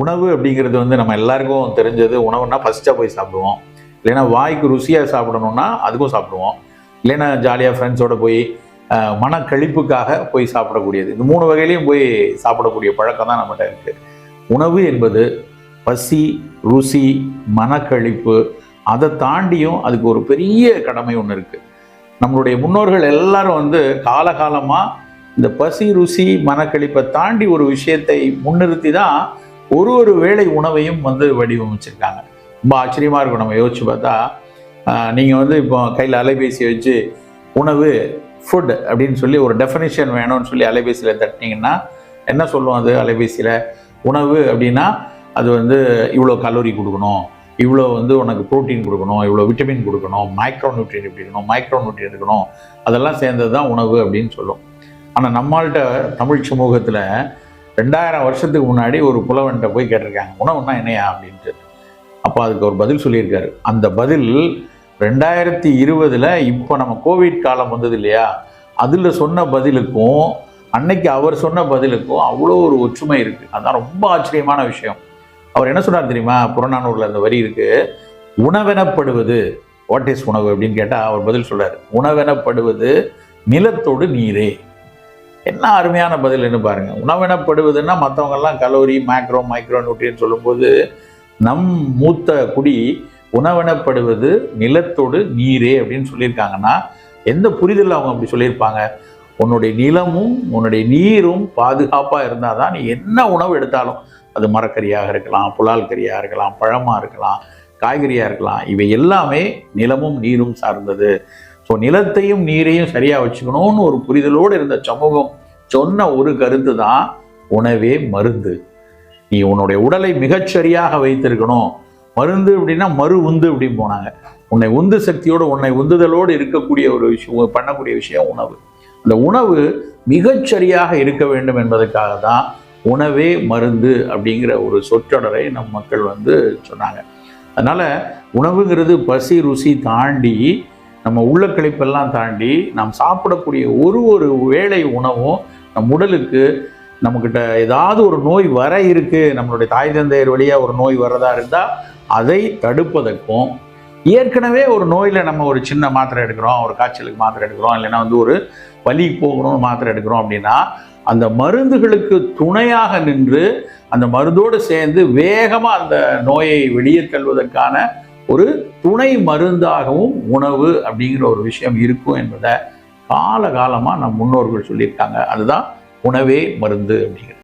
உணவு அப்படிங்கிறது வந்து நம்ம எல்லாருக்கும் தெரிஞ்சது. உணவுன்னா ஃபஸ்ட்டாக போய் சாப்பிடுவோம். இல்லைன்னா வாய்க்கு ருசியாக சாப்பிடணும்னா அதுக்கும் சாப்பிடுவோம். இல்லைன்னா ஜாலியாக ஃப்ரெண்ட்ஸோட போய் மன மனக்கழிப்புக்காக போய் சாப்பிடக்கூடியது. இந்த மூணு வகையிலையும் போய் சாப்பிடக்கூடிய பழக்கம் தான் நம்மகிட்ட இருக்குது உணவு என்பது பசி ருசி மனக்கழிப்பு அதை தாண்டியும் அதுக்கு ஒரு பெரிய கடமை ஒன்று இருக்குது நம்மளுடைய முன்னோர்கள் எல்லாரும் வந்து காலகாலமாக இந்த பசி ருசி மனக்கழிப்பை தாண்டி ஒரு விஷயத்தை முன்னிறுத்தி தான் ஒரு ஒரு வேளை உணவையும் வந்து வடிவமைச்சிருக்காங்க. ரொம்ப ஆச்சரியமாக இருக்கும். நம்ம யோசிச்சு பார்த்தா நீங்கள் வந்து இப்போ கையில் அலைபேசி வச்சு உணவு ஃபுட் அப்படின்னு சொல்லி ஒரு டெஃபினேஷன் வேணும்னு சொல்லி அலைபேசியில் தட்டினீங்கன்னா என்ன சொல்லுவோம் அது அலைபேசியில்? உணவு அப்படின்னா அது வந்து இவ்வளோ கலோரி கொடுக்கணும். இவ்வளோ வந்து உனக்கு புரோட்டீன் கொடுக்கணும். இவ்வளோ விட்டமின் கொடுக்கணும். மைக்ரோ நியூட்ரியன் இப்படி இருக்கணும். மைக்ரோ நியூட்ரியன் இருக்கணும். அதெல்லாம் சேர்ந்தது தான் உணவு அப்படின்னு சொல்லும். ஆனால் நம்மள்கிட்ட தமிழ் சமூகத்தில் ரெண்டாயிரம் வருஷத்துக்கு முன்னாடி ஒரு புலவன்கிட்ட போய் கேட்டிருக்காங்க உணவுன்னா என்னையா? அப்படின்ட்டு. அப்போ அதுக்கு ஒரு பதில் சொல்லியிருக்காரு. அந்த பதில் ரெண்டாயிரத்தி இருபதில் இப்போ நம்ம கோவிட் காலம் வந்தது இல்லையா? அதில் சொன்ன பதிலுக்கும் அன்னைக்கு அவர் சொன்ன பதிலுக்கும் அவ்வளோ ஒரு ஒற்றுமை இருக்குது அதான் ரொம்ப ஆச்சரியமான விஷயம். அவர் என்ன சொன்னார் தெரியுமா? புறநானூரில் அந்த வரி இருக்குது உணவெனப்படுவது வாட் இஸ் உணவு? அப்படின்னு கேட்டால் அவர் பதில் சொல்கிறார் உணவெனப்படுவது நிலத்தோடு நீரே. என்ன அருமையான பதில்னு பாருங்கள் உணவெனப்படுவதுன்னா மற்றவங்கெல்லாம் கலோரி மேக்ரோ மைக்ரோ நியூட்ரியன் சொல்லும்போது நம் மூத்த குடி உணவெனப்படுவது நிலத்தோடு நீரே அப்படின்னு சொல்லியிருக்காங்கன்னா எந்த புரிதலில் அவங்க அப்படி சொல்லியிருப்பாங்க? உன்னுடைய நிலமும் உன்னுடைய நீரும் பாதுகாப்பாக இருந்தால் தான் நீ என்ன உணவு எடுத்தாலும் அது மரக்கறியாக இருக்கலாம் புலால் கறியாக இருக்கலாம் பழமாக இருக்கலாம் காய்கறியாக இருக்கலாம். இவை எல்லாமே நிலமும் நீரும் சார்ந்தது. ஸோ நிலத்தையும் நீரையும் சரியாக வச்சுக்கணும்னு ஒரு புரிதலோடு இருந்த சமூகம் சொன்ன ஒரு கருத்து தான் உணவே மருந்து. நீ உன்னுடைய உடலை மிகச்சரியாக வைத்திருக்கணும். மருந்து அப்படின்னா மறு உந்து அப்படின்னு போனாங்க. உன்னை உந்து சக்தியோடு உன்னை உந்துதலோடு இருக்கக்கூடிய ஒரு விஷயம் பண்ணக்கூடிய விஷயம் உணவு. அந்த உணவு மிகச்சரியாக இருக்க வேண்டும் என்பதற்காக தான் உணவே மருந்து அப்படிங்கிற ஒரு சொற்றொடரை நம் மக்கள் வந்து சொன்னாங்க. அதனால் உணவுங்கிறது பசி ருசி தாண்டி நம்ம உள்ள கழிப்பெல்லாம் தாண்டி நாம் சாப்பிடக்கூடிய ஒரு ஒரு வேளை உணவும் நம் உடலுக்கு நம்மக்கிட்ட ஏதாவது ஒரு நோய் வர இருக்கு நம்மளுடைய தாய் தந்தையர் வழியாக ஒரு நோய் வர்றதா இருந்தால் அதை தடுப்பதற்கும் ஏற்கனவே ஒரு நோயில் நம்ம ஒரு சின்ன மாத்திரை எடுக்கிறோம் ஒரு காய்ச்சலுக்கு மாத்திரை எடுக்கிறோம் இல்லைன்னா வந்து ஒரு வலி போகணும்னு மாத்திரை எடுக்கிறோம் அப்படின்னா அந்த மருந்துகளுக்கு துணையாக நின்று அந்த மருந்தோடு சேர்ந்து வேகமாக அந்த நோயை வெளியே தள்ளுவதற்கான ஒரு துணை மருந்தாகவும் உணவு அப்படிங்கிற ஒரு விஷயம் இருக்கும் என்பதை காலகாலமாக நம் முன்னோர்கள் சொல்லியிருக்காங்க. அதுதான் உணவே மருந்து அப்படிங்கிறது.